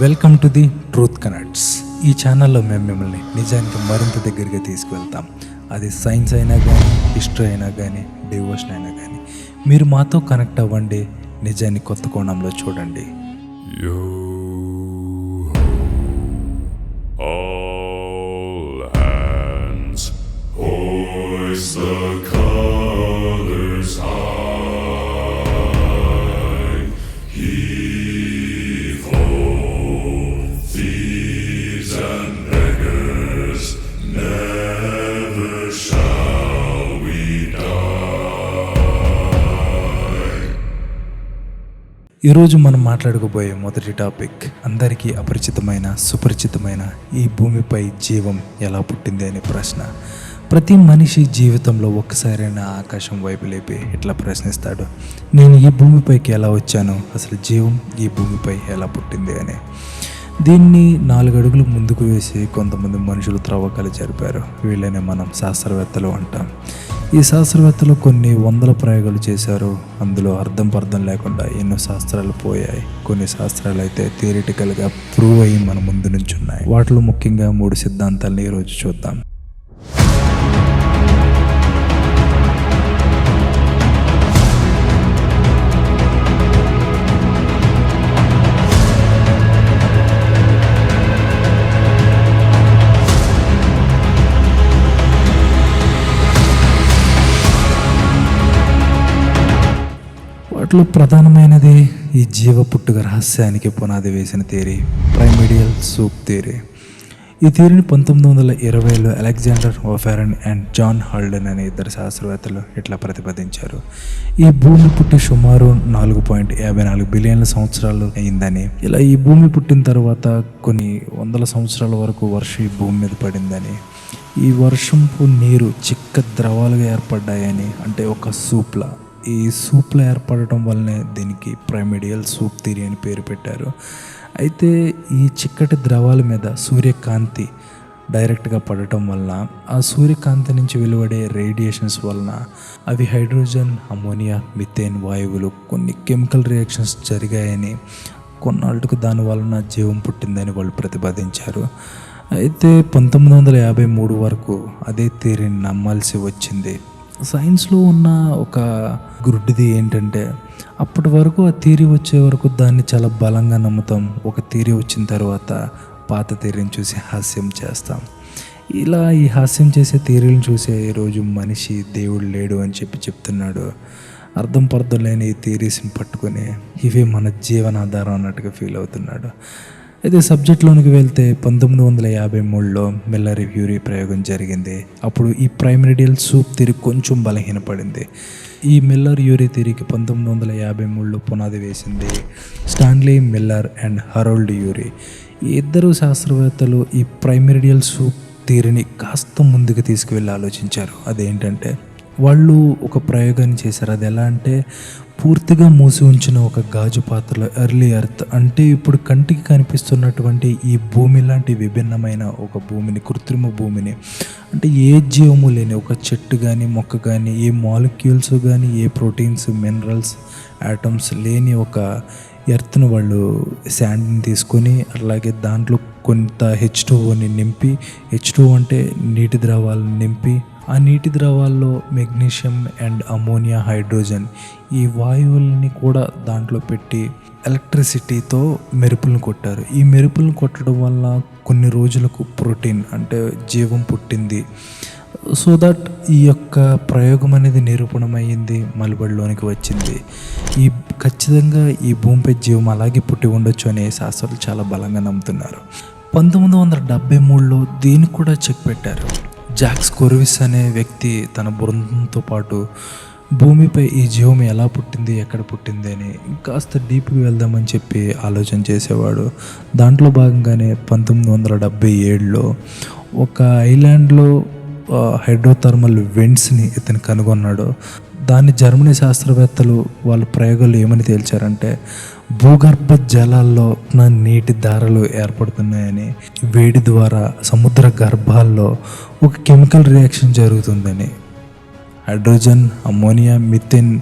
Welcome to the truth connects ఈ ఛానల్లో మేము మిమ్మల్ని నిజానికి మరింత దగ్గరగా తీసుకువెళ్తాం. అది సైన్స్ అయినా కానీ హిస్టరీ అయినా కానీ డివోషన్ అయినా కానీ మీరు మాతో కనెక్ట్ అవ్వండి. నిజాన్ని కొత్త కోణంలో చూడండి. All hands, hoist the ఈరోజు మనం మాట్లాడుకోబోయే మొదటి టాపిక్ అందరికీ అపరిచితమైన సుపరిచితమైన ఈ భూమిపై జీవం ఎలా పుట్టింది అనే ప్రశ్న. ప్రతి మనిషి జీవితంలో ఒక్కసారైనా ఆకాశం వైపు లేపి ఇట్లా ప్రశ్నిస్తాడు? నేను ఈ భూమిపైకి ఎలా వచ్చాను? అసలు జీవం ఈ భూమిపై ఎలా పుట్టింది అని. దీన్ని నాలుగడుగులు ముందుకు వేసి కొంతమంది మనుషులు త్రవ్వకాలు జరిపారు. వీళ్ళనే మనం శాస్త్రవేత్తలు అంటాం. ఈ శాస్త్రవేత్తలు కొన్ని వందల ప్రయోగాలు చేశారు. అందులో అర్థం పర్థం లేకుండా ఎన్నో శాస్త్రాలు పోయాయి. కొన్ని శాస్త్రాలు అయితే థియరిటికల్గా ప్రూవ్ అయ్యి మన ముందు నుంచి ఉన్నాయి వాటిలో ముఖ్యంగా మూడు సిద్ధాంతాలను ఈరోజు చూద్దాం. వాటిలో ప్రధానమైనది ఈ జీవ పుట్టుక రహస్యానికి పునాది వేసిన థియరీ ప్రైమిడియల్ సూప్ థియరీ ఈ థియరీని పంతొమ్మిది వందల ఇరవైలో Alexander Oparin and John Haldane అనే ఇద్దరు శాస్త్రవేత్తలు ఇట్లా ప్రతిపాదించారు. ఈ భూమి పుట్టి సుమారు నాలుగు పాయింట్ యాభై నాలుగు బిలియన్ల సంవత్సరాలు అయిందని. ఇలా ఈ భూమి పుట్టిన తర్వాత కొన్ని వందల సంవత్సరాల వరకు వర్షం ఈ భూమి మీద పడిందని. ఈ వర్షంపు నీరు చిక్క ద్రవాలుగా ఏర్పడ్డాయని అంటే ఒక సూప్లా. ఈ సూప్లో ఏర్పడటం వల్లనే దీనికి ప్రైమిడియల్ సూప్ థియరీ అని పేరు పెట్టారు. అయితే ఈ చిక్కటి ద్రవాల మీద సూర్యకాంతి డైరెక్ట్గా పడటం వలన ఆ సూర్యకాంతి నుంచి వెలువడే రేడియేషన్స్ వలన అవి హైడ్రోజన్ అమోనియా మిథేన్ వాయువులు కొన్ని కెమికల్ రియాక్షన్స్ జరిగాయని కొన్నాళ్ళకు దాని వలన జీవం పుట్టిందని వాళ్ళు ప్రతిపాదించారు. అయితే పంతొమ్మిది వందల యాభై మూడు వరకు అదే తీరిని నమ్మాల్సి వచ్చింది. సైన్స్లో ఉన్న ఒక గుడ్డిది ఏంటంటే అప్పటి వరకు ఆ థియరీ వచ్చే వరకు దాన్ని చాలా బలంగా నమ్ముతాం. ఒక థియరీ వచ్చిన తర్వాత పాత థియరీని చూసి హాస్యం చేస్తాం. ఇలా ఈ హాస్యం చేసే థియరీలను చూసే ఈరోజు మనిషి దేవుడు లేడు అని చెప్పి చెప్తున్నాడు. అర్థం పర్థం లేని ఈ థియరీస్ని పట్టుకొని ఇవే మన జీవనాధారం అన్నట్టుగా ఫీల్ అవుతున్నాడు. అయితే సబ్జెక్ట్లోనికి వెళ్తే పంతొమ్మిది వందల యాభై మూడులో మిల్లర్ రివ్యూరీ ప్రయోగం జరిగింది. అప్పుడు ఈ ప్రైమరీడియల్ సూప్ తిరిగి కొంచెం బలహీనపడింది. ఈ మిల్లర్ యూరీ థిరీకి పంతొమ్మిది వందల యాభై మూడులో పునాది వేసింది Stanley Miller and Harold Urey ఈ ఇద్దరు శాస్త్రవేత్తలు ఈ ప్రైమరీడియల్ సూప్ థియరీని కాస్త ముందుకు తీసుకువెళ్ళి ఆలోచించారు. అదేంటంటే వాళ్ళు ఒక ప్రయోగాన్ని చేశారు. అది ఎలా అంటే పూర్తిగా మూసి ఉంచిన ఒక గాజు పాత్రలో ఎర్లీ ఎర్త్ అంటే ఇప్పుడు కంటికి కనిపిస్తున్నటువంటి ఈ భూమి లాంటి విభిన్నమైన ఒక భూమిని కృత్రిమ భూమిని. అంటే ఏ జీవము లేని ఒక చెట్టు కానీ మొక్క కానీ ఏ మాలిక్యూల్స్ కానీ ఏ ప్రోటీన్స్ మినరల్స్ ఆటమ్స్ లేని ఒక ఎర్త్ను వాళ్ళు శాండ్ని తీసుకొని అలాగే దాంట్లో కొంత హెచ్ టూని నింపి హెచ్ టూ అంటే నీటి ద్రవాలను నింపి ఆ నీటి ద్రవాల్లో మెగ్నీషియం అండ్ అమోనియా హైడ్రోజన్ ఈ వాయువుల్ని కూడా దాంట్లో పెట్టి ఎలక్ట్రిసిటీతో మెరుపులను కొట్టారు. ఈ మెరుపులను కొట్టడం వల్ల కొన్ని రోజులకు ప్రోటీన్ అంటే జీవం పుట్టింది. సో దట్ ఈ యొక్క ప్రయోగం అనేది నిరూపణమైంది మలుబడిలోనికి వచ్చింది. ఈ ఖచ్చితంగా ఈ భూమిపై జీవం అలాగే పుట్టి ఉండొచ్చు అనే శాస్త్రాలు చాలా బలంగా నమ్ముతున్నారు. పంతొమ్మిది వందల డెబ్బై మూడులో దీనికి కూడా చెక్ పెట్టారు. జాక్స్ కొర్విస్ అనే వ్యక్తి తన బృందంతో పాటు భూమిపై ఈ జీవం ఎలా పుట్టింది ఎక్కడ పుట్టింది అని కాస్త డీప్కి వెళ్దామని చెప్పి ఆలోచన చేసేవాడు. దాంట్లో భాగంగానే పంతొమ్మిది వందల డెబ్బై ఏడులో ఒక ఐలాండ్లో హైడ్రోథర్మల్ వెంట్స్ని ఇతను కనుగొన్నాడు. దాన్ని జర్మనీ శాస్త్రవేత్తలు వాళ్ళ ప్రయోగాలు ఏమని తేల్చారంటే భూగర్భ జలాల్లో నా నీటి దారలు ఏర్పడుతున్నాయని వేడి ద్వారా సముద్ర గర్భాల్లో ఒక కెమికల్ రియాక్షన్ జరుగుతుందని. హైడ్రోజన్ అమ్మోనియా మిథెన్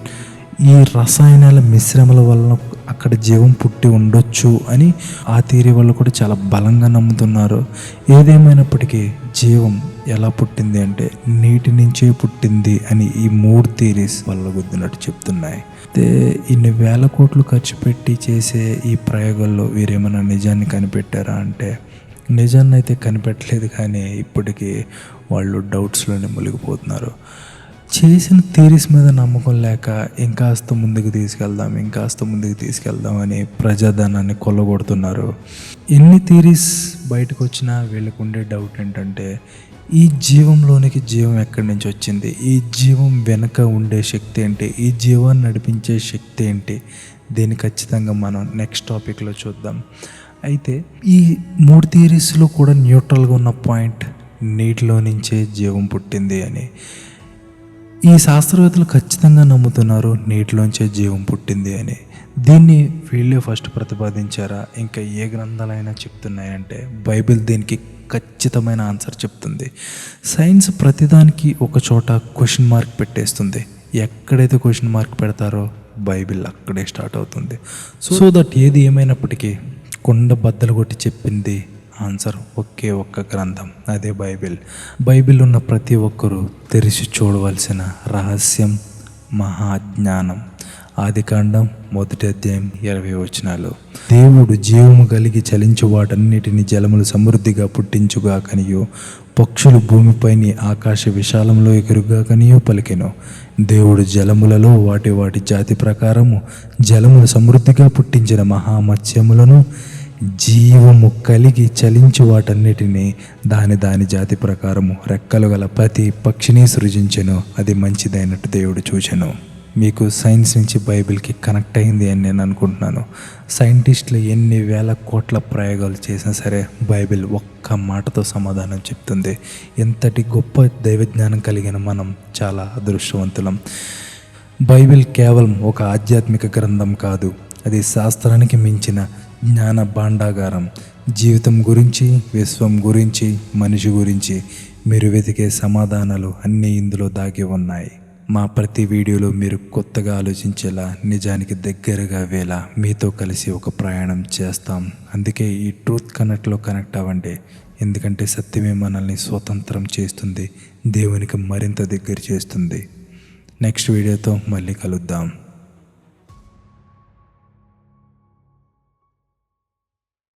ఈ రసాయనాల మిశ్రమల వలన అక్కడ జీవం పుట్టి ఉండొచ్చు అని ఆ థీరీ వాళ్ళు కూడా చాలా బలంగా నమ్ముతున్నారు. ఏదేమైనప్పటికీ జీవం ఎలా పుట్టింది అంటే నీటి నుంచే పుట్టింది అని ఈ మూడు థీరీస్ వల్ల గుద్దినట్టు చెప్తున్నాయి. అయితే ఇన్ని వేల కోట్లు ఖర్చు పెట్టి చేసే ఈ ప్రయోగాల్లో వీరేమైనా నిజాన్ని కనిపెట్టారా అంటే నిజాన్ని అయితే కనిపెట్టలేదు కానీ ఇప్పటికీ వాళ్ళు డౌట్స్లోనే మునిగిపోతున్నారు. చేసిన థీరీస్ మీద నమ్మకం లేక ఇంకాస్త ముందుకు తీసుకెళ్దాం ఇంకాస్త ముందుకు తీసుకెళ్దాం అని ప్రజాధనాన్ని కొల్లగొడుతున్నారు. ఎన్ని థీరీస్ బయటకు వచ్చినా వీళ్ళకు ఉండే డౌట్ ఏంటంటే ఈ జీవంలోనికి జీవం ఎక్కడి నుంచి వచ్చింది? ఈ జీవం వెనక ఉండే శక్తి ఏంటి? ఈ జీవాన్ని నడిపించే శక్తి ఏంటి? దీన్ని ఖచ్చితంగా మనం నెక్స్ట్ టాపిక్లో చూద్దాం. అయితే ఈ మూడు థియరీస్లో కూడా న్యూట్రల్గా ఉన్న పాయింట్ నీటిలో నుంచే జీవం పుట్టింది అని. ఈ శాస్త్రవేత్తలు ఖచ్చితంగా నమ్ముతున్నారు నీటిలోంచే జీవం పుట్టింది అని. దీన్ని వీళ్ళే ఫస్ట్ ప్రతిపాదించారా? ఇంకా ఏ గ్రంథాలైనా చెప్తున్నాయంటే బైబిల్ దీనికి ఖచ్చితమైన ఆన్సర్ చెప్తుంది. సైన్స్ ప్రతిదానికి ఒక చోట క్వశ్చన్ మార్క్ పెట్టేస్తుంది. ఎక్కడైతే క్వశ్చన్ మార్క్ పెడతారో బైబిల్ అక్కడే స్టార్ట్ అవుతుంది. సో దట్ ఏది ఏమైనప్పటికీ కొండ బద్దలు కొట్టి చెప్పింది ఆన్సర్ ఒకే ఒక్క గ్రంథం అదే బైబిల్. బైబిల్ ఉన్న ప్రతి ఒక్కరూ తెరిచి చూడవలసిన రహస్యం మహాజ్ఞానం. ఆదికాండం మొదటి అధ్యాయం ఇరవై వచనాలు. దేవుడు జీవము కలిగి చలించు వాటన్నిటిని జలములు సమృద్ధిగా పుట్టించుగా కనియో పక్షులు భూమిపైని ఆకాశ విశాలంలో ఎగురుగా కనియో పలికెను. దేవుడు జలములలో వాటి వాటి జాతి ప్రకారము జలములు సమృద్ధిగా పుట్టించిన మహామత్స్యములను జీవము కలిగి చలించి వాటన్నిటిని దాని దాని జాతి ప్రకారము రెక్కలు గల ప్రతి పక్షిని సృజించెను. అది మంచిదైనట్టు దేవుడు చూచెను. మీకు సైన్స్ నుంచి బైబిల్కి కనెక్ట్ అయింది అని నేను అనుకుంటున్నాను. సైంటిస్టులు ఎన్ని వేల కోట్ల ప్రయోగాలు చేసినా సరే బైబిల్ ఒక్క మాటతో సమాధానం చెప్తుంది. ఎంతటి గొప్ప దైవజ్ఞానం కలిగిన మనం చాలా అదృష్టవంతులం. బైబిల్ కేవలం ఒక ఆధ్యాత్మిక గ్రంథం కాదు. అది శాస్త్రానికి మించిన జ్ఞాన భాండాగారం. జీవితం గురించి విశ్వం గురించి మనిషి గురించి మీరు వెతికే సమాధానాలు అన్నీ ఇందులో దాగి ఉన్నాయి. మా ప్రతి వీడియోలో మీరు కొత్తగా ఆలోచించేలా నిజానికి దగ్గరగా వేలా మీతో కలిసి ఒక ప్రయాణం చేస్తాం. అందుకే ఈ ట్రూత్ కనెక్ట్లో కనెక్ట్ అవ్వండి. ఎందుకంటే సత్యమే మనల్ని స్వతంత్రం చేస్తుంది దేవునికి మరింత దగ్గర చేస్తుంది. నెక్స్ట్ వీడియోతో మళ్ళీ కలుద్దాం.